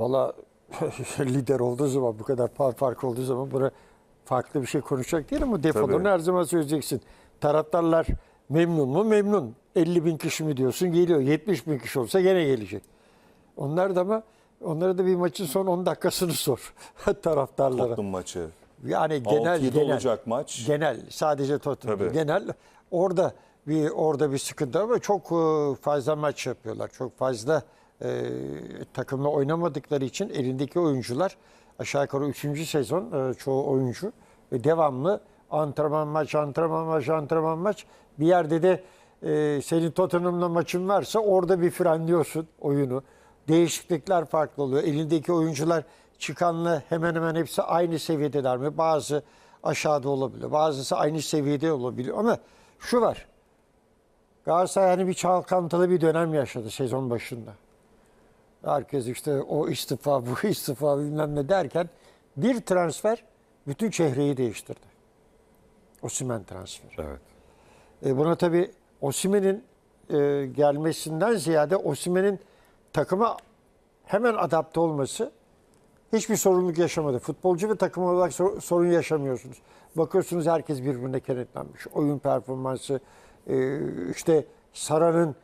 Valla lider olduğu zaman bu kadar fark olduğu zaman buna farklı bir şey konuşacak değil ama defolarını her zaman söyleyeceksin. Taraftarlar memnun mu? Memnun. 50 bin kişi mi diyorsun? Geliyor. 70 bin kişi olsa gene gelecek. Onlar da ama onlara da bir maçın son 10 dakikasını sor taraftarlara. Tottenham maçı. Yani genel 6-7 genel olacak maç. Genel sadece Tottenham. Tabii. Genel orada bir orada bir sıkıntı var ama çok e, fazla maç yapıyorlar. Çok fazla e, takımla oynamadıkları için elindeki oyuncular aşağı yukarı 3. sezon e, çoğu oyuncu ve devamlı antrenman maç, antrenman maç, antrenman maç. Bir yerde de e, senin Tottenham'la maçın varsa orada bir frenliyorsun oyunu. Değişiklikler farklı oluyor. Elindeki oyuncular çıkanla hemen hemen hepsi aynı seviyedeler mi? Bazı aşağıda olabiliyor. Bazısı aynı seviyede olabiliyor. Ama şu var. Galatasaray hani bir çalkantılı bir dönem yaşadı sezon başında. Herkes işte o istifa, bu istifa bilmem ne derken bir transfer bütün çehreyi değiştirdi. Osimhen transferi. Evet. E buna tabii Osimhen'in e, gelmesinden ziyade Osimhen'in takıma hemen adapte olması hiçbir sorumluluk yaşamadı. Futbolcu ve takım olarak sor- sorun yaşamıyorsunuz. Bakıyorsunuz herkes birbirine kenetlenmiş. Oyun performansı, e, işte Sara'nın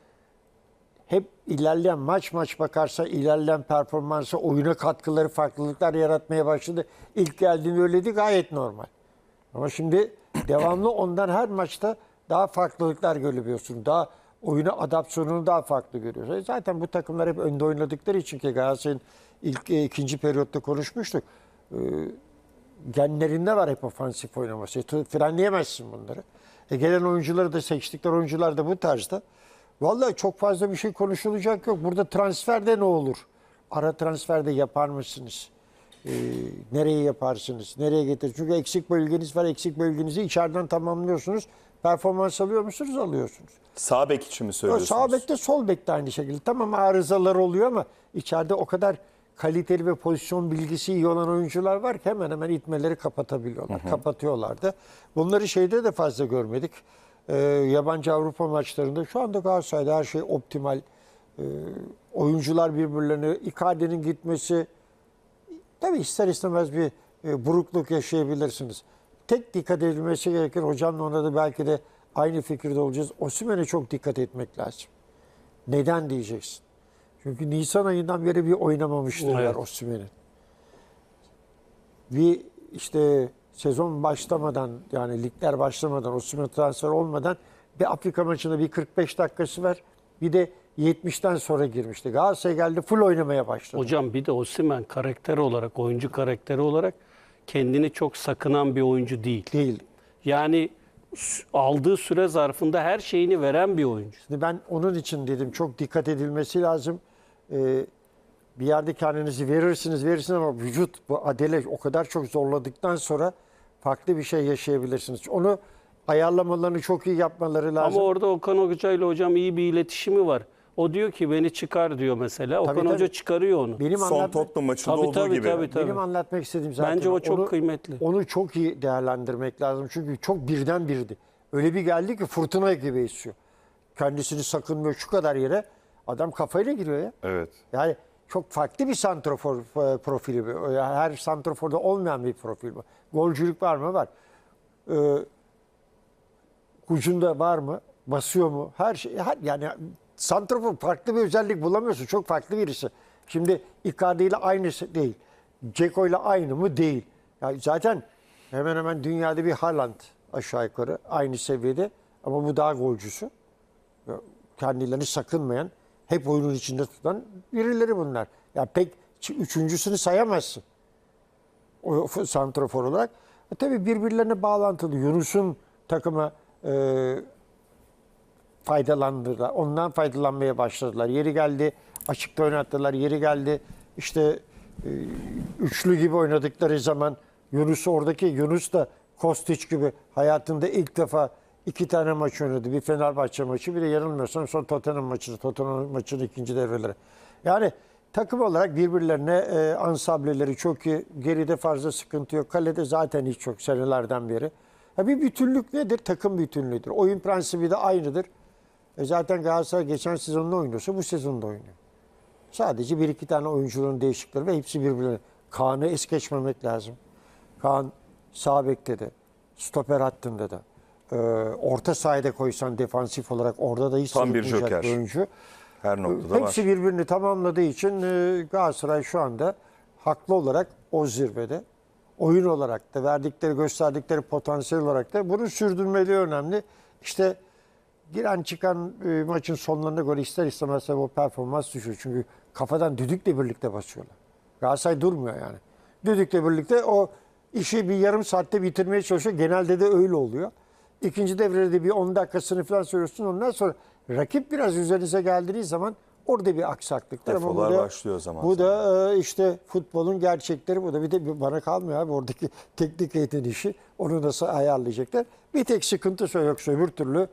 hep ilerleyen maç maç bakarsa ilerleyen performansı, oyuna katkıları, farklılıklar yaratmaya başladı. İlk geldiğinde öyleydi gayet normal. Ama şimdi devamlı ondan her maçta daha farklılıklar görüyorsun. Daha oyuna adaptasyonunu daha farklı görüyorsun. E Zaten bu takımlar hep önde oynadıkları için ki Galatasaray'ın ilk e, ikinci periyotta konuşmuştuk. E, genlerinde var hep ofansif oynaması. E, frenleyemezsin bunları. E, gelen oyuncuları da seçtikleri oyuncular da bu tarzda. Vallahi çok fazla bir şey konuşulacak yok. Burada transferde ne olur? Ara transferde yapar mısınız? Ee, nereye yaparsınız? Nereye getirir? Çünkü eksik bölgeniz var. Eksik bölgenizi içeriden tamamlıyorsunuz. Performans alıyor musunuz? Alıyorsunuz. Sağ bek için mi söylüyorsunuz? Sağ bekte sol bekte aynı şekilde. Tamam arızalar oluyor ama içeride o kadar kaliteli ve pozisyon bilgisi iyi olan oyuncular var ki hemen hemen itmeleri kapatabiliyorlar. Kapatıyorlar da. Bunları şeyde de fazla görmedik. Ee, yabancı Avrupa maçlarında şu anda Galatasaray'da her şey optimal. Ee, oyuncular birbirlerine Icardi'nin gitmesi tabii ister istemez bir e, burukluk yaşayabilirsiniz. Tek dikkat edilmesi gerekir. Hocamla ona da belki de aynı fikirde olacağız. Osimhen'e çok dikkat etmek lazım. Neden diyeceksin? Çünkü Nisan ayından beri bir oynamamıştır Evet. Osimhen'in. Bir işte sezon başlamadan yani ligler başlamadan Osimhen transfer olmadan bir Afrika maçında bir 45 dakikası var. Bir de 70'ten sonra girmişti. Galatasaray geldi full oynamaya başladı. Hocam bir de Osimhen karakter olarak, oyuncu karakteri olarak kendini çok sakınan bir oyuncu değil. Değil. Yani aldığı süre zarfında her şeyini veren bir oyuncu. Şimdi ben onun için dedim çok dikkat edilmesi lazım. Ee, bir yerde kendinizi verirsiniz verirsiniz ama vücut bu adele o kadar çok zorladıktan sonra farklı bir şey yaşayabilirsiniz. Onu ayarlamalarını çok iyi yapmaları lazım. Ama orada Okan Hoca ile hocam iyi bir iletişimi var. O diyor ki beni çıkar diyor mesela. Okan tabii. Hoca çıkarıyor onu. benim Son anlatmak, Tottenham maçında Tabii, olduğu tabii, gibi. tabii, tabii. benim anlatmak istediğim zaten Bence o çok onu, kıymetli. Onu çok iyi değerlendirmek lazım. Çünkü çok birden birdi. Öyle bir geldi ki fırtına gibi esiyor. Kendisini sakınmıyor şu kadar yere. Adam kafayla giriyor ya. Evet. Yani çok farklı bir santrofor e, profili. her santroforda olmayan bir profil bu. Golcülük var mı? Var. Ee, ucunda var mı? Basıyor mu? Her şey. Her, yani santrofor farklı bir özellik bulamıyorsun. Çok farklı birisi. Şimdi Icardi ile aynısı değil. Ceko ile aynı mı? Değil. Yani zaten hemen hemen dünyada bir Haaland aşağı yukarı aynı seviyede. Ama bu daha golcüsü kendilerini sakınmayan, hep oyunun içinde tutan birileri bunlar. Ya pek üçüncüsünü sayamazsın. O santrafor olarak. E tabii birbirlerine bağlantılı. Yunus'un takıma e, faydalandılar. Ondan faydalanmaya başladılar. Yeri geldi açıkta oynattılar. Yeri geldi işte e, üçlü gibi oynadıkları zaman Yunus oradaki Yunus da Kostić gibi hayatında ilk defa iki tane maç oynadı. Bir Fenerbahçe maçı bir de yanılmıyorsam son Tottenham maçı. Tottenham maçının ikinci devreleri. Yani takım olarak birbirlerine e, ansambleleri çok iyi. Geride fazla sıkıntı yok. Kalede zaten hiç yok senelerden beri. Ha bir bütünlük nedir? Takım bütünlüğüdür. Oyun prensibi de aynıdır. E zaten Galatasaray geçen sezonda oynuyorsa bu sezonda oynuyor. Sadece bir iki tane oyuncuların değişikleri ve hepsi birbirine. Kaan'ı es geçmemek lazım. Kaan sağ bekte de, stoper hattında da. Ee, orta sahada koysan defansif olarak orada da hiç Tam bir joker. bir oyuncu. Her noktada Hepsi var. birbirini tamamladığı için e, Galatasaray şu anda haklı olarak o zirvede. Oyun olarak da verdikleri, gösterdikleri potansiyel olarak da bunu sürdürmeli önemli. İşte giren çıkan e, maçın sonlarına göre ister istemez o performans düşüyor. Çünkü kafadan düdükle birlikte basıyorlar. Galatasaray durmuyor yani. Düdükle birlikte o işi bir yarım saatte bitirmeye çalışıyor. Genelde de öyle oluyor. İkinci devrede bir 10 dakikasını falan söylüyorsun. Ondan sonra rakip biraz üzerinize geldiği zaman orada bir aksaklık var. Ama bu da- başlıyor zaman Bu da e, işte futbolun gerçekleri. Bu da bir de bana kalmıyor abi oradaki teknik heyetin işi. Onu nasıl ayarlayacaklar. Bir tek sıkıntı söyle yoksa öbür türlü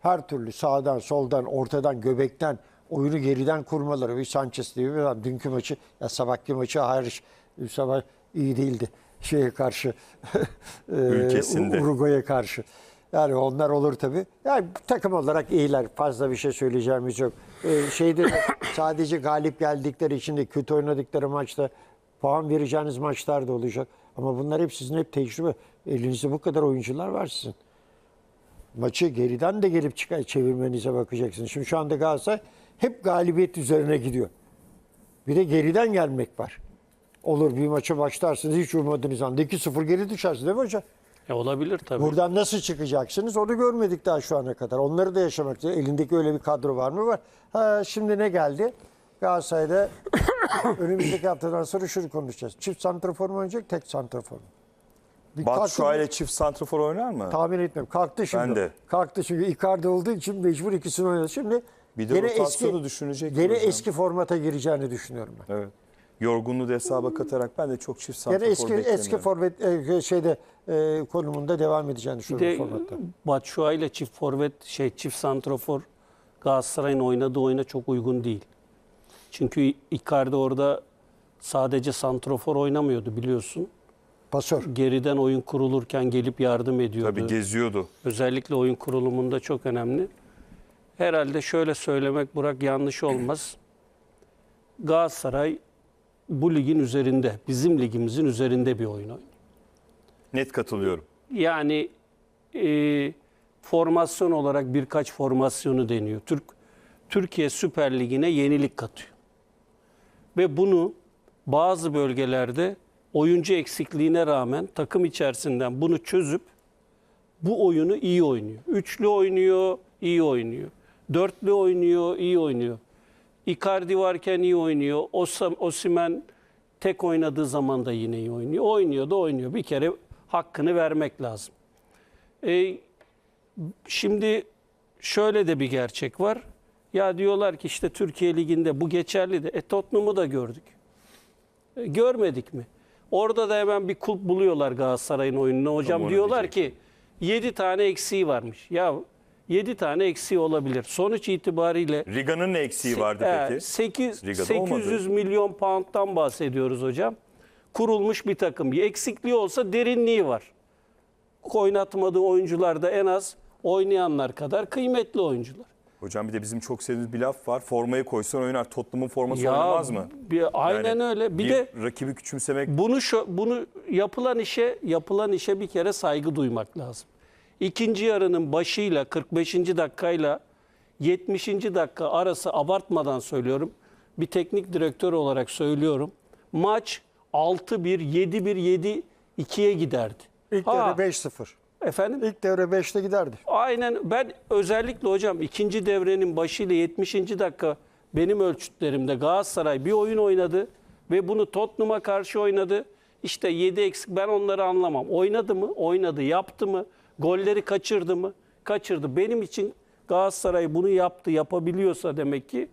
her türlü sağdan, soldan, ortadan, göbekten oyunu geriden kurmaları. Bir Sanchez diye bir adam dünkü maçı, ya sabahki maçı hariç sabah iyi değildi şeye karşı. e, Ülkesinde. Uruguay'a karşı. Yani onlar olur tabii. Yani takım olarak iyiler. Fazla bir şey söyleyeceğimiz yok. Ee, şeyde de sadece galip geldikleri için de kötü oynadıkları maçta puan vereceğiniz maçlar da olacak. Ama bunlar hep sizin hep tecrübe. Elinizde bu kadar oyuncular var sizin. Maçı geriden de gelip çıkar çevirmenize bakacaksınız. Şimdi şu anda Galatasaray hep galibiyet üzerine gidiyor. Bir de geriden gelmek var. Olur bir maça başlarsınız hiç ummadığınız anda 2-0 geri düşersiniz değil mi hocam? E, olabilir tabii. Buradan nasıl çıkacaksınız onu görmedik daha şu ana kadar. Onları da yaşamak istiyor. Elindeki öyle bir kadro var mı? Var. Ha, şimdi ne geldi? Galatasaray'da önümüzdeki haftadan sonra şunu konuşacağız. Çift santrafor mu oynayacak, tek santrafor mu? Bir Batu kalktı- Şuay'la çift santrafor oynar mı? Tahmin etmiyorum. Kalktı şimdi. Ben de. Kalktı çünkü Icardi olduğu için mecbur ikisini oynadı. Şimdi Bir de gene rotasyonu eski, düşünecek Gene hocam. eski formata gireceğini düşünüyorum ben. Evet. Yorgunluğu da hesaba katarak ben de çok çift santrafor Gene eski beklemiyorum. eski forvet e, şeyde e, konumunda devam edeceğini Bir düşünüyorum de formatta. Batshuayi ile çift forvet şey çift santrofor Galatasaray'ın oynadığı oyuna çok uygun değil. Çünkü Icardi orada sadece santrofor oynamıyordu biliyorsun. Pasör. Geriden oyun kurulurken gelip yardım ediyordu. Tabii geziyordu. Özellikle oyun kurulumunda çok önemli. Herhalde şöyle söylemek Burak yanlış olmaz. Galatasaray bu ligin üzerinde, bizim ligimizin üzerinde bir oyun oynuyor. Net katılıyorum. Yani e, formasyon olarak birkaç formasyonu deniyor. Türk Türkiye Süper Ligi'ne yenilik katıyor. Ve bunu bazı bölgelerde oyuncu eksikliğine rağmen takım içerisinden bunu çözüp bu oyunu iyi oynuyor. Üçlü oynuyor, iyi oynuyor. Dörtlü oynuyor, iyi oynuyor. Icardi varken iyi oynuyor. Osimhen tek oynadığı zaman da yine iyi oynuyor. Oynuyor da oynuyor. Bir kere hakkını vermek lazım. E, şimdi şöyle de bir gerçek var. Ya diyorlar ki işte Türkiye Ligi'nde bu geçerli de. E Tottenham'ı da gördük. E, görmedik mi? Orada da hemen bir kulp buluyorlar Galatasaray'ın oyununa. Hocam onu diyorlar ki 7 tane eksiği varmış. Ya 7 tane eksiği olabilir. Sonuç itibariyle Riga'nın ne eksiği vardı ee, peki? 8, Ligada 800 milyon pound'dan bahsediyoruz hocam. Kurulmuş bir takım. Eksikliği olsa derinliği var. Oynatmadığı oyuncular da en az oynayanlar kadar kıymetli oyuncular. Hocam bir de bizim çok sevdiğimiz bir laf var. Formayı koysan oynar. Tottenham'ın forması oynamaz mı? Bir, aynen Yani öyle. Bir, bir de rakibi küçümsemek bunu şu, bunu yapılan işe yapılan işe bir kere saygı duymak lazım. İkinci yarının başıyla 45. dakikayla 70. dakika arası abartmadan söylüyorum. Bir teknik direktör olarak söylüyorum. Maç 6-1, 7-1, 7-2'ye giderdi. İlk Ha, devre 5-0. Efendim? İlk devre 5'te giderdi. Aynen ben özellikle hocam ikinci devrenin başıyla 70. dakika benim ölçütlerimde Galatasaray bir oyun oynadı ve bunu Tottenham'a karşı oynadı. İşte 7 eksik ben onları anlamam. Oynadı mı? Oynadı. Yaptı mı? Golleri kaçırdı mı? Kaçırdı. Benim için Galatasaray bunu yaptı, yapabiliyorsa demek ki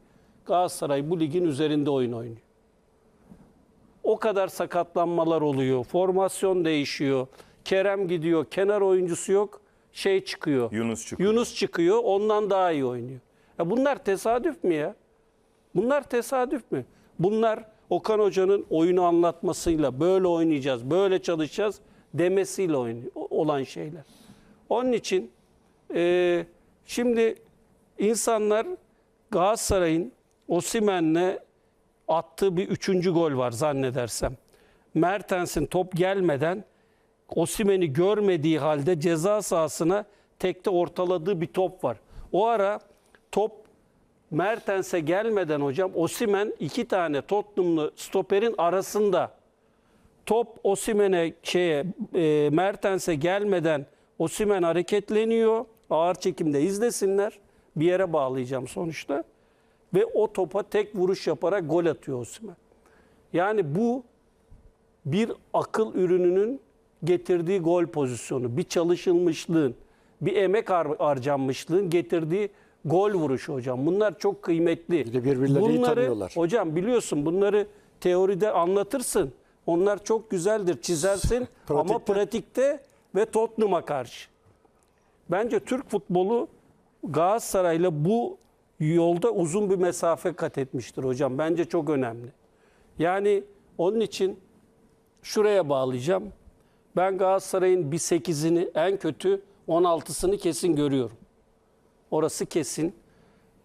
Galatasaray bu ligin üzerinde oyun oynuyor. O kadar sakatlanmalar oluyor. Formasyon değişiyor. Kerem gidiyor. Kenar oyuncusu yok. Şey çıkıyor. Yunus çıkıyor. Yunus çıkıyor. Ondan daha iyi oynuyor. Ya bunlar tesadüf mü ya? Bunlar tesadüf mü? Bunlar Okan Hoca'nın oyunu anlatmasıyla böyle oynayacağız, böyle çalışacağız demesiyle oynuyor, olan şeyler. Onun için e, şimdi insanlar Galatasaray'ın Osimhen'le attığı bir üçüncü gol var zannedersem. Mertens'in top gelmeden Osimhen'i görmediği halde ceza sahasına tekte ortaladığı bir top var. O ara top Mertens'e gelmeden hocam Osimhen iki tane Tottenham'lı stoperin arasında top Osimhen'e şeye e, Mertens'e gelmeden Osimhen hareketleniyor. Ağır çekimde izlesinler. Bir yere bağlayacağım sonuçta. Ve o topa tek vuruş yaparak gol atıyor Osimhen. Yani bu bir akıl ürününün getirdiği gol pozisyonu, bir çalışılmışlığın, bir emek har- harcanmışlığın getirdiği gol vuruşu hocam. Bunlar çok kıymetli. Bir de birbirlerini iyi tanıyorlar. Hocam biliyorsun bunları teoride anlatırsın. Onlar çok güzeldir, çizersin ama Pratikte? Ve Tottenham'a karşı. Bence Türk futbolu Galatasaray'la bu yolda uzun bir mesafe kat etmiştir hocam. Bence çok önemli. Yani onun için şuraya bağlayacağım. Ben Galatasaray'ın bir 8'ini en kötü 16'sını kesin görüyorum. Orası kesin.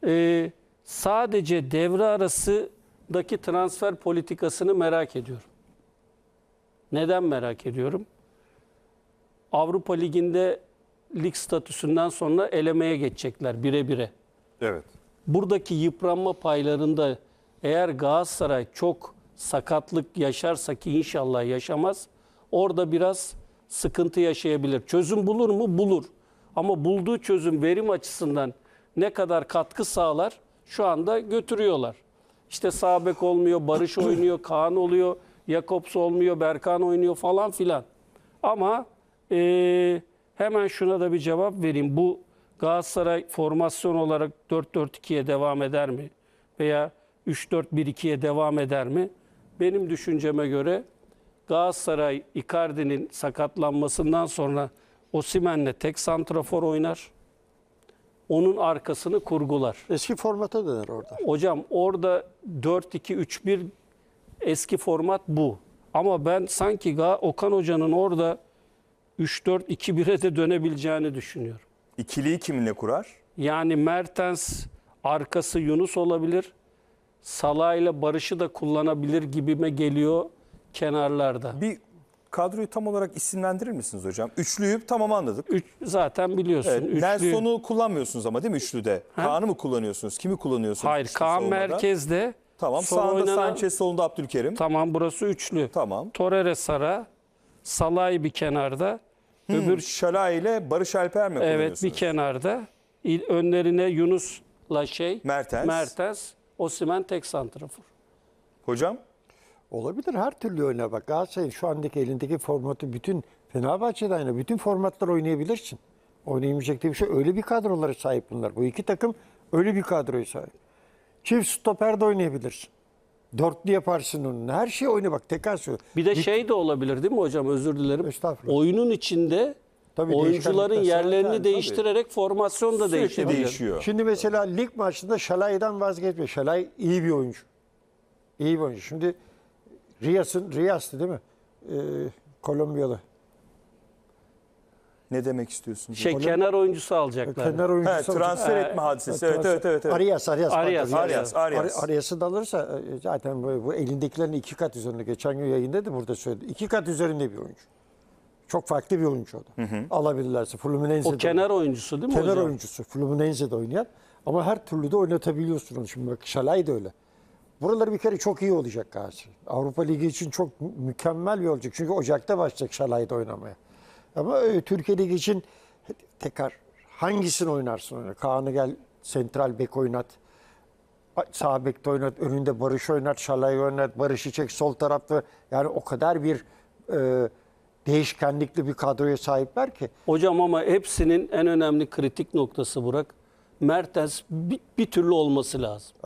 Ee, sadece devre arasındaki transfer politikasını merak ediyorum. Neden merak ediyorum? Avrupa Ligi'nde lig statüsünden sonra elemeye geçecekler bire bire. Evet. Buradaki yıpranma paylarında eğer Galatasaray çok sakatlık yaşarsa ki inşallah yaşamaz, orada biraz sıkıntı yaşayabilir. Çözüm bulur mu? Bulur. Ama bulduğu çözüm verim açısından ne kadar katkı sağlar şu anda götürüyorlar. İşte sağ bek olmuyor, Barış oynuyor, Kaan oluyor, Jakobs olmuyor, Berkan oynuyor falan filan. Ama eee, hemen şuna da bir cevap vereyim. Bu Galatasaray formasyon olarak 4-4-2'ye devam eder mi? Veya 3-4-1-2'ye devam eder mi? Benim düşünceme göre Galatasaray Icardi'nin sakatlanmasından sonra Osimhen'le tek santrafor oynar. Onun arkasını kurgular. Eski formata döner orada. Hocam orada 4-2-3-1 eski format bu. Ama ben sanki Okan Hoca'nın orada 3-4-2-1'e de dönebileceğini düşünüyorum. İkiliyi kiminle kurar? Yani Mertens arkası Yunus olabilir. Salah ile Barış'ı da kullanabilir gibime geliyor kenarlarda. Bir kadroyu tam olarak isimlendirir misiniz hocam? Üçlüyü tamam anladık. Üç, zaten biliyorsun. Evet, üçlü- Nelson'u kullanmıyorsunuz ama değil mi üçlüde? Kaan'ı mı kullanıyorsunuz? Kimi kullanıyorsunuz? Hayır, Kaan savunmada? merkezde. Tamam. Sonra Sağında oynanan- Sanchez, solunda Abdülkerim. Tamam burası üçlü. Tamam. Torreira Sara, Salah'ı bir kenarda. Öbür Şalay ile Barış Alper mi Evet bir kenarda. Önlerine Yunus'la şey. Mertens. Mertens. Osimhen tek santrafor. Hocam? Olabilir her türlü oynar bak. Galatasaray'ın şu andaki elindeki formatı bütün Fenerbahçe'de aynı. Bütün formatlar oynayabilirsin. Oynayamayacak diye bir şey. Öyle bir kadrolara sahip bunlar. Bu iki takım öyle bir kadroya sahip. Çift stoper de oynayabilirsin. Dörtlü yaparsın onu. Her şey oyna bak tekrar söylüyorum. Bir de şey de olabilir değil mi hocam? Özür dilerim. Estağfurullah. Oyunun içinde Tabii oyuncuların değişkenlikler. yerlerini Tabii, değiştirerek formasyon da Sürekli değişebilir. değişiyor. Şimdi mesela lig maçında Şalay'dan vazgeçme. Şalay iyi bir oyuncu. İyi bir oyuncu. Şimdi Riyas'ın, Riyas'tı değil mi? Ee, Kolombiyalı. Ne demek istiyorsunuz? Şey kenar oyuncusu alacaklar. Kenar oyuncusu. He, transfer etme hadisesi. Evet, evet, evet. evet. Arias, Arias. Arias, pardon, Arias, Arias. Ari- Arias'ı da alırsa e, zaten bu, bu elindekilerin iki kat üzerinde. Geçen gün yayında da burada söyledi. İki kat üzerinde bir oyuncu. Çok farklı bir oyuncu o da. Alabilirlerse. Fluminense'de. O kenar oyuncusu değil mi kenar hocam? oyuncusu. Fluminense'de oynayan. Ama her türlü de oynatabiliyorsun onu. Şimdi bak Şalay da öyle. Buraları bir kere çok iyi olacak Galatasaray. Avrupa Ligi için çok mü- mükemmel bir olacak. Çünkü Ocak'ta başlayacak Şalay'da oynamaya. Ama e, Türkiye Ligi için tekrar hangisini oynarsın oyna. Kaan'ı gel sentral bek oynat. Sağ bekte oynat. Önünde Barış oynat. Şalay oynat. Barış'ı çek sol tarafta. Yani o kadar bir e, değişkenlikli bir kadroya sahipler ki. Hocam ama hepsinin en önemli kritik noktası Burak. Mertens bir, bir türlü olması lazım.